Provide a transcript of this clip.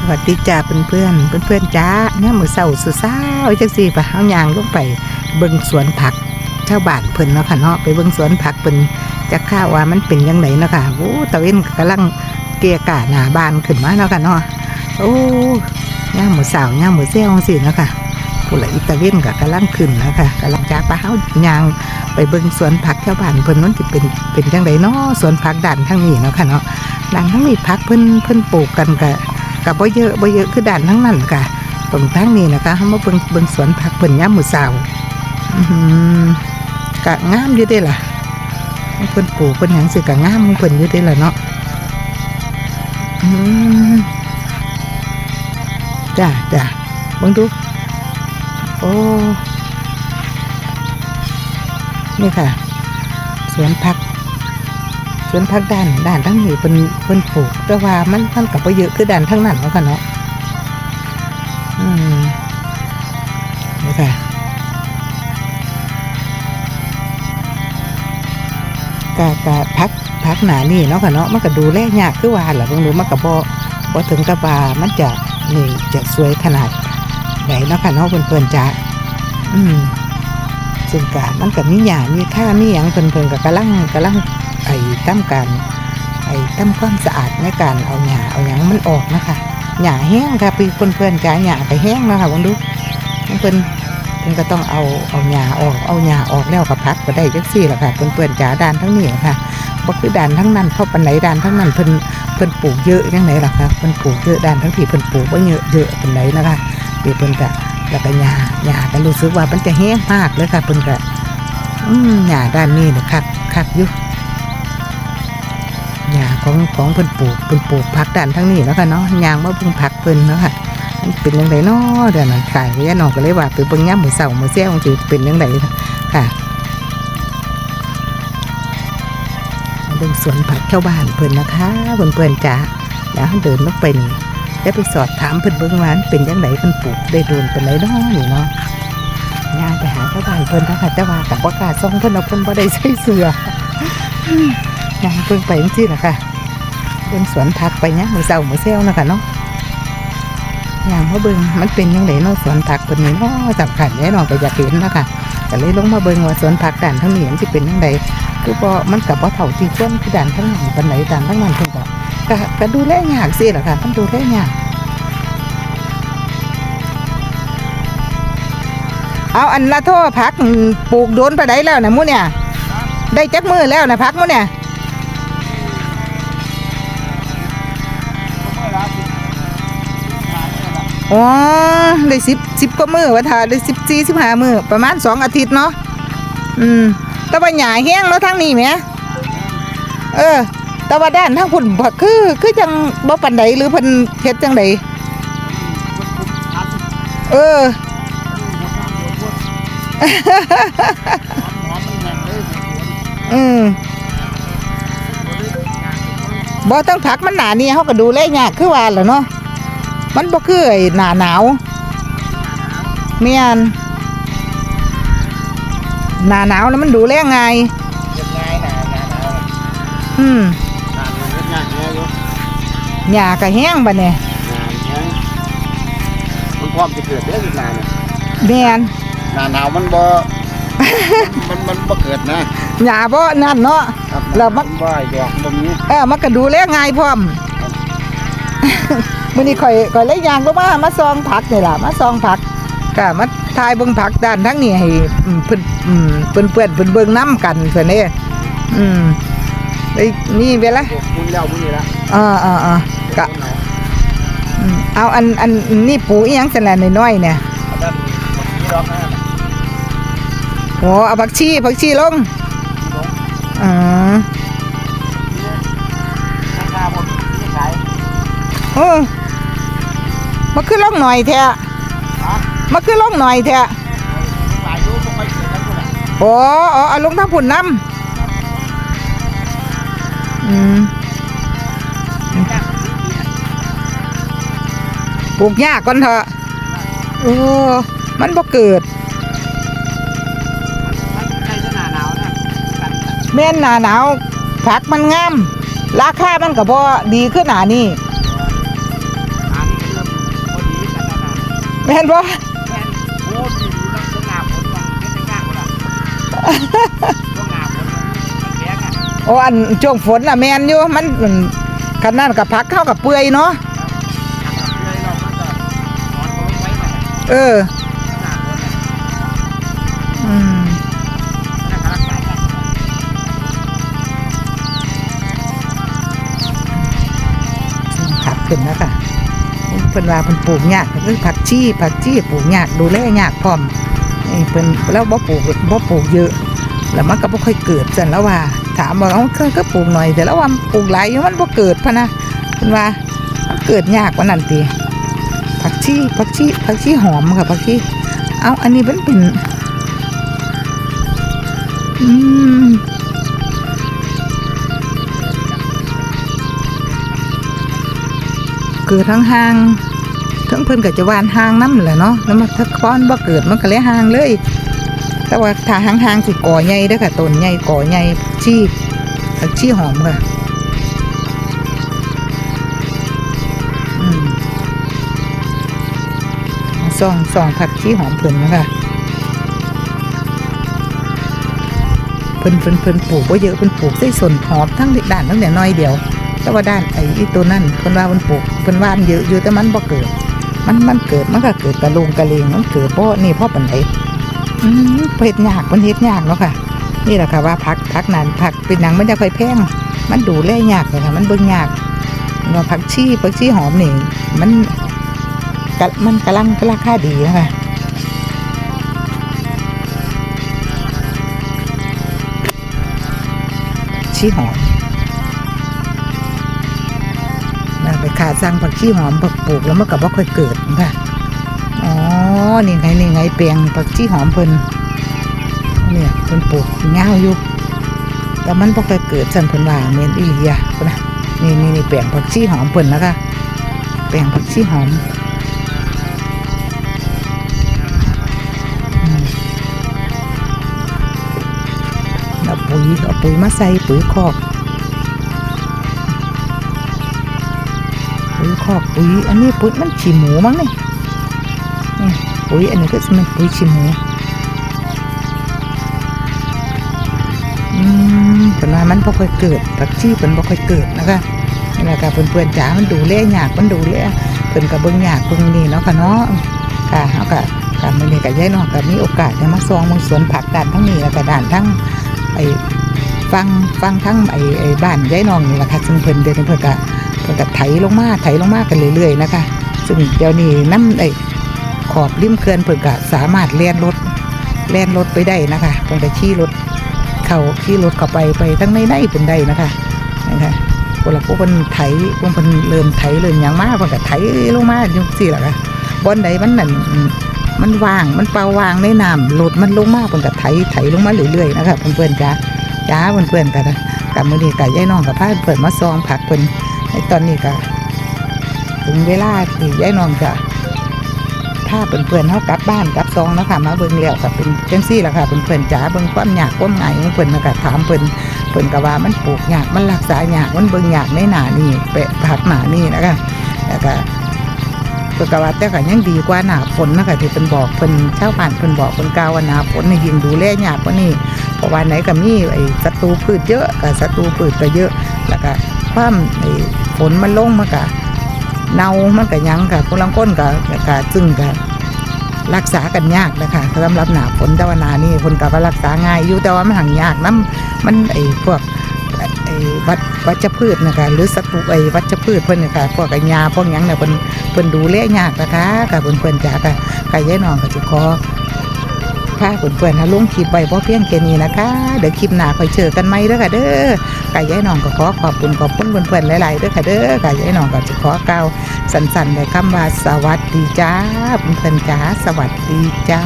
สวัสดีจ้าเพื่อนเพื่อนเพื่อนเพื่อนจ้าเนี่ยมือเศร้าสุดเศร้าจังสี่ปะเอายางลงไปเบิ่งสวนผักชาวบ้านเพิ่นเนาะค่ะเนาะไปเบิ่งสวนผักเพิ่นจะข้าวว่ามันเป็นยังไงเนาะค่ะโอ้ตะเวนกำลังเกียกาหน้าบ้านขึ้นมาเนาะค่ะเนาะโอ้ย่างมือเศร้าย่างมือเซลสิเนาะค่ะผู้ละอีตะเวนก็กำลังขึ้นเนาะค่ะกำลังจ้าปะเอายางไปเบิ่งสวนผักชาวบ้านเพิ่นมันสิเป็นเป็นจังไดเนาะสวนผักด่านทางนี้เนาะค่ะเนาะด่านทางนี้ผักเพิ่นเพิ่นปลูกกันก็ กับบ่เยอะบ่เยอะคือด่านทั้งนั้นค่ะตรงทั้งนี้นะคะเฮามาเบิ่งเบิ่งสวนผักเพิ่นยามมือเช้าอื้อหือกะงามอยู่เด้ล่ะเพิ่นปลูกเพิ่นหยังสิกะงามของเพิ่นอยู่เด้ล่ะเนาะจ้าจ้าเบิ่งดูโอ้นี่ค่ะ สวนผัก สวนผักด้านด้านทั้งนี้เป็นเป็นปลูก แต่ว่ามันมันกับเยอะคือด้านทั้งนั้นแล้วกันเนาะอืมนี่ค่ะกะกะพักพักหนานี่เนาะค่ะเนาะมันก็ดูแลยากคือว่าแหละบางรู้มันก็บ่บ่ถึงกับว่ามันจะนี่จะสวยขนาดไหนเนาะค่ะเนาะเพิ่นๆจ้าอืมซึ่งกะมันก็มีหญ้ามีค่ามีหยังเพิ่นๆก็กำลังกำลัง ไอ้ตั้มการไอ้ตั้มความสะอาดในการเอาหญ้าเอาหยังมันออกนะคะหญ้าแห้งค่ะพี่เพื่อนๆจ้าหญ้าไปแห้งนะคะวังดูเพื่อนเพิ่นก็ต้องเอาเอาหญ้าออกเอาหญ้าออกแล้วก็พักก็ได้จังซี่แหละค่ะเพื่อนๆจ้าด่านทั้งนี้ล่ค่ะบ่คือด่านทั้งนั้นเพราะปันไหนด่านทั้งนั้นเพิ่นเพิ่นปลูกเยอะจังไหนล่ะค่ะเพิ่นปลูกเยอะด่านทั้งที่เพิ่นปลูกบ่เยอะเยอะปันไหนนะคะเดี๋ยวเพิ่นก็แล้วก็หญ้าหญ้าก็รู้สึกว่ามันจะแห้งมากเลยค่ะเพิ่นก็อืมหญ้าด้านนี้นี่ยคักคักอยู่ หญ้าของของเพิ่นปลูกเพิ่นปลูกผักด้านทั้งนี้แล้วค่ะเนาะยางมาเบิ่งผักเพิ่นเนาะค่ะมันเป็นจังไดเนาะเดี๋ยวนั้นขายก็ย่านองก็เลยว่าไปเบิ่งยามมื้อเช้ามื้อแซ่บสิเป็นจังไดค่ะเบิ่งสวนผักชาวบ้านเพิ่นนะคะเพิ่นๆจ้าแล้วเดินลงไปนี่แล้ไปสอบถามเพิ่นเบิ่งว่านเป็นจังไดเพิ่นปลูกได้โดนปานใดเนาะนี่เนาะย่างไปหาชาวบ้านเพิ่นนะคะแต่ว่ากับบ่ากาส่งเพิ่นเอาเพิ่นบ่ได้ใส่เสื้อ ยางเพิ่งไปจังซี่ล่ะค่ะเบิ่งสวนผักไปเนี่ยมือเศร้ามือเซลนะคะเนาะอย่างมาเบิ่งมันเป็นยังไงเนาะสวนผักเป็นนี้เนาะสำคัญแน่นอนก็อยากเห็นนะคะก็เลยลงมาเบิ่งว่าสวนผักด่านทั้งนี้มันสิเป็นยังไงคือบ่มันกับว่าเท่าที่ควรคือด่านทั้งหนั้นปานไหนด่านทั้งนั้นเพิ่นก็ก็ก็ดูแลยากสิล่ะค่ะมันดูแลยากเอาอันละโทษผักปลูกโดนไปได้แล้วนะมู้เนี่ย ได้จักมือแล้วนะพักมั้เนี่ย อ๋อได้สิบสิบก็มือว่าถ้าได้สิบสี่สิบห้ามือประมาณสองอาทิตย์เนาะอืมแต่ว่าหญ้าแห้งแล้วทางนี้ไหมเออ แต่ว่าด้านทางพุ่นบ่คือ คือจังบ่ปันใดหรือพิ่นเฮ็ดจังใดเอออืมบ่ต้องผักมันหนานี่เขาก็ดูแลยากคือว่าแหละเนาะ มันบ่คือไอ้หนาหนาวเมียนหนาหนาวแล้วมันดูแลง่ายเฮ็ดง่ายนะนะนะอืมนานเฮ็ดง่ายง่ายอยู่หญ้าก็แห้งบัดนี้นานแข็งมันพร้อมจะเกิดเด้อสินานเนี่ยแม่นหน้าหนาวมันบ่มันมันบ่เกิดนะหญ้าบ่นั่นเนาะครับแล้วมันบ่ให้ดอกบ่มีเออมันก็ดูแลง่ายพร้อม มื้อนี้ข่อยข่อยเลยย่างลงมามาซองผักนี่ล่ะมาซองผักก็มาทายเบิ่งผักด้านทั้งนี้ให้อืมเพิ่นอืมเพิ่นเพื่อนเพิ่นเบิ่งนํกันเพิ่นเด้อืมไอ้นี่เวลาพวกคุณแล้วมื้อนี้ละอ่าอ่าอ่ากะอืมเอาอันอันนี่ปูอีหยังซั่นแหละน้อยๆเนี่ยเอาด้านนี้ดอกนะโอ้เอาผักชีผักชีลงอ๋อ โอ้มาขึ้นลงหน่อยแท้ฮะมาขึ้นลงหน่อยแท้หลายอยู่บ่ค่อยเกิดกันพุ่นน่ะโอ้อ๋อเอาลงทางพุ่นน้ำอืมปลูกหญ้าก่อนเถอะโอ้มันบ่เกิดมันใกล้จะหน้าหนาวนะกันแม่นหนาหนาวผักมันงาม ราคามันก็บ่ดีขึ้นหนานี่ ม่นบ่แม่นโอ้ดีอยู่นะพวกงาผลมันเป็นงาคนละพวกงาผลมันแข็งอะโอ้อันช่วงฝนน่ะแม่นอยู่มันมันคันนั้นกับพักเข้ากับเปื่อยเนาะหักกับเลยเรามันจะนอนลงไว้มันเอองาผลเนี่ยอืมน่ารักษากันผักขึ้นแล้วค่ะ เพิ่นว่าเพิ่นปลูกยากก็คือผักชีผักชีปลูกยากดูแลยากพร้อมนี่เพิ่นแล้วบ่ปลูกบ่ปลูกเยอะ แล้วมันก็บ่ค่อยเกิดซั่นแล้วว่า ถามว่าเอ้าคือก็ปลูกหน่อย แต่แล้วว่าปลูกหลายอยู่มันบ่เกิดพะนะเพิ่นว่ามันเกิดยากกว่านั้นติผักชีผักชีผักชีหอมค่ะผักชีเอาอันนี้มันเป็น เกิดทางห่างทั้งเพิ่นก็จะวานห่างน้ำแหละเนาะแล้วมันถ้าค้อนบ่เกิดมันก็เลยห่างเลย แต่ว่าถ้าห่างๆสิก่อใหญ่เด้อค่ะต้นใหญ่ก่อใหญ่ชีผักชีหอมค่ะอืมส่องส่องผักชีหอมเพิ่นนะคะเพิ่นเพิ่นเพิ่นปลูกบ่เยอะเพิ่นปลูกใส่ส่วนหอมทั้งด้านทั้งแต่น้อยเดียว แต่ว่าด้านไอ้อีตัวนั่นเพิ่นว่ามันปลูกเพิ่นว่านเยอะอยู่แต่มันบ่เกิด มันมันเกิดมันก็เกิดกระลงกระเลงมันเกิดเพราะนี่เพราะปันไดอืมเฮ็ดยากมันเฮ็ดยากเนาะค่ะ นี่แหละค่ะว่าพักพักนั้นพักเป็นหนังมันจะค่อยแพงมันดูแลยากเลยค่ะมันเบิ่งยากเนาะผักชีผักชีหอมนี่มันกะมันกำลังราคาดีนะคะชีหอม ไปขาสั่งผักชีหอมผักปลูกแล้วมันก็บ่ค่อยเกิดค่ะอ๋อนี่ไงนี่ไงเปียงผักชีหอมเพิ่นเนี่ยเพิ่นปลูกเงาอยู่แต่มันบ่ค่อยเกิดจันเพิ่นว่าเมนอีหลีอะพุ่นนะนี่นี่นี่เปียงผักชีหอมเพิ่นนะคะเปียงผักชีหอมอืมเอาปุ๋ยเอาปุ๋ยมาใส่ปุ๋ยคอก อกปุ๋ยอันนี้ปุ๋ยมันฉีหมูมั้งนี่ปุ๋ยอันนี้ก็จะเป็นปุ๋ยฉีหมูอืมผลว่ามันบ่ค่อยเกิดผักชีเพิ่นบ่ค่อยเกิดนะคะนี่แหละค่ะเพื่อนๆจ๋ามันดูแลยากมันดูแลเพิ่นก็เบิ่งยากเบิ่งนี่เนาะค่ะเนาะค่ะเฮาก็การมื้อนี้ก็ยายน้องก็มีโอกาสได้มาซองมืองสวนผักด้านทั้งนี้แล้วก็ด้านทั้งไอ้ฟังฟังทั้งไอ้ไอ้บ้านยายน้องนี่แหละค่ะซึ่งเพิ่นเดินเพิ่นก็ เพิ่นก็ไถลงมาไถลงมากันเรื่อยๆนะคะ ซึ่งเดี๋ยวนี้น้ำไอ้ขอบริมเขื่อนเพิ่นก็สามารถเลียนรถเลียนรถไปได้นะคะเพิ่นก็ขี่รถเข้าขี่รถเข้าไปไปทั้งในในเพิ่นได้นะคะนะคะพวกเราพวกเพิ่นไถพวกเพิ่นเริ่มไถเริ่มหยังมาเพิ่นก็ไถลงมาจังซี่ล่ะค่ะบอนใดมันนั่นมันว่างมันเปล่าว่างในน้ำรถมันลงมาเพิ่นก็ไถไถลงมาเรื่อยๆนะคะเพื่อนๆจ้าจ้าเพื่อนๆกันนะกับมือนี้ก็ยายน้องกับพาเพิ่นมาซองผักเพิ่น ในตอนนี้ก็ถึงเวลาที่ยายน้องจะถ้าเพื่อนๆเขากลับบ้านกลับซองแล้วค่ะมาเบิ่งแล้วก็เป็นเจังซี่แหละค่ะเพื่อนๆจ๋าเบิ่งความยากความง่ายของเพิ่อนแล้วก็ถามเพิ่อนเพิ่อนก็ว่ามันปลูกยากมันรักษายากมันเบิ่งยากในหนานี่เปะผักหนานี่นะคะแล้วก็เพิ่นก็ว่าแต่ก็ยังดีกว่าหนาฝนนะคะที่เพิ่นบอกเพิ่นชาวบ้านเพิ่นบอกเพิ่นกล่าวว่าหนาฝนนี่ยิ่งดูแลยากกว่านี้เพราะว่าไหนก็มีไอ้ศัตรูพืชเยอะก็ศัตรูพืชก็เยอะแล้วก็ความไอ้ ฝนมันลงมันก็เน่ามันก็หยังค่ะพลังก้นก็ก็ซึ่งก็รักษากันยากนะคะสำหรับหนาฝนแต่ว่านานี่คนก็ว่ารักษาง่ายอยู่แต่ว่ามันหังยากน้ำมันไอ้พวกไอ้วัชวัชพืชนะคะหรือศัตรูไอ้วัชพืชเพิ่นนะคะพวกไอ้ยาพวกยังเนี่ยเพิ่นเพิ่นดูแลยากนะคะกับเพิ่นเพิ่นจ๋าค่ะกายายน้องก็สิขอ พาเพื่อนๆนะลุงคลิปไว้เพราะเพียงแค่นี้นะคะ เดี๋ยวคลิปหน้าคอยเจอกันไหมเด้อค่ะเด้อกายายน้องก็ขอขอบคุณขอบคุณเพื่อนๆหลายๆเด้วยค่ะเด้อกายายน้องก็จะขอเก่าสั้นๆในคำว่าสวัสดีจ้าเพื่อนๆจ้าสวัสดีจ้า